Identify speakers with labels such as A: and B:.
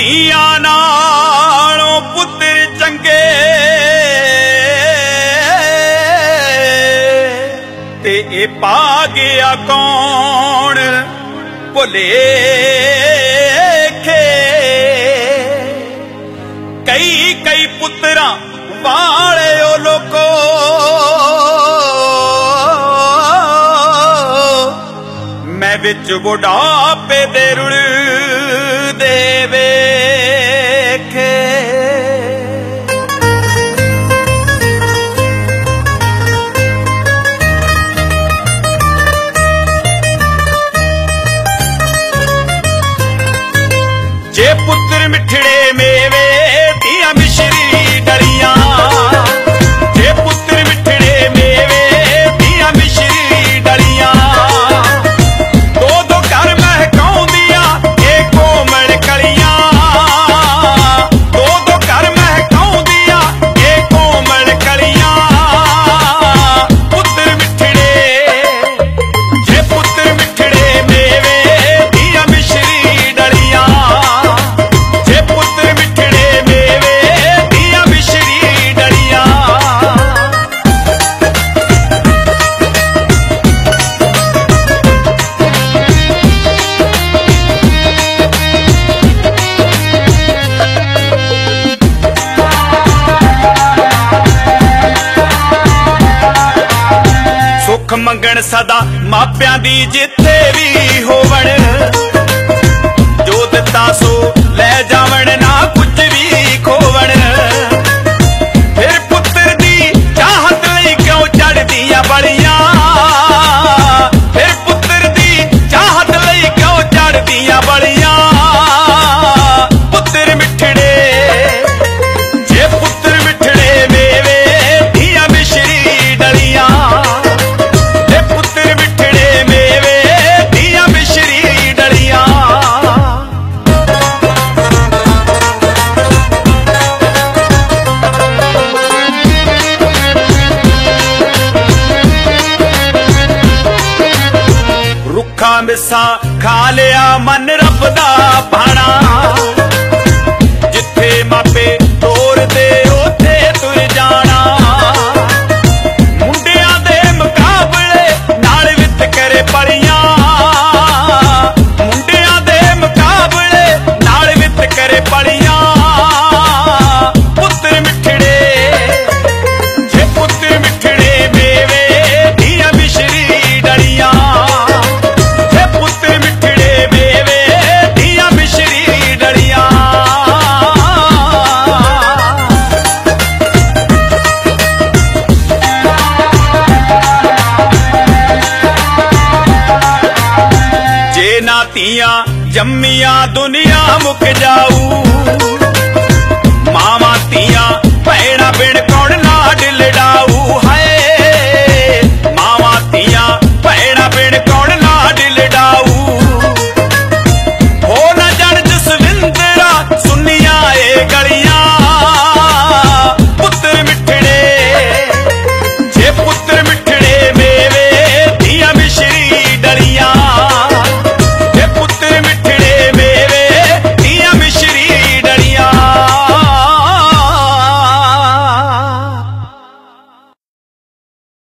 A: ਧੀਆਂ ਨਾਲੋਂ ਪੁੱਤਰ ਚੰਗੇ। ਤੇ ਇਹ ਪਾ ਗਿਆ ਕੌਣ? ਭੁਲੇਖੇ। ਕਈ ਕਈ ਪੁੱਤਰਾਂ ਵਾਲਿਓ ਲੋਕੋ। ਮੈਂ ਵਿੱਚ ਬੁਢਾਪੇ ਦੇ ਰੁਲ ਜਾਂਦੇ ਵੇਖੇ। ਜੇ ਪੁੱਤਰ ਮਿੱਠੜੇ ਮੇਵੇ ਮੰਗਣ ਸਦਾ ਮਾਪਿਆਂ ਦੀ ਜਿੱਥੇ ਵੀ ਹੋਵਣ। ਜੋ ਦਿੱਤਾ ਸੋ ਲੈ ਜਾਵਣ, ਨਾ ਕੁਝ ਵੀ ਮਿਸਾ ਖਾ ਲਿਆ ਮਨ ਰੱਬ ਦਾ ਭਾਣਾ। ਧੀਆਂ ਜੰਮੀਆਂ ਦੁਨੀਆ ਮੁੱਕ ਜਾਊ। ਮਾਵਾਂ ਧੀਆਂ, ਭੈਣਾ ਬਿਨ ਕੌਣ ਲਾਡ ਲੜਾਊ ਹਾਏ, ਮਾਵਾਂ ਧੀਆਂ, ਭੈਣਾ ਬਿਨ ਕੌਣ ਲਾਡ ਲੜਾਊ ਹੋ ਨਾ ਜਨ ਜਸਵਿੰਦਰਾ, ਸੁਨੀਆਂ ਏ ਗਲੀਆਂ।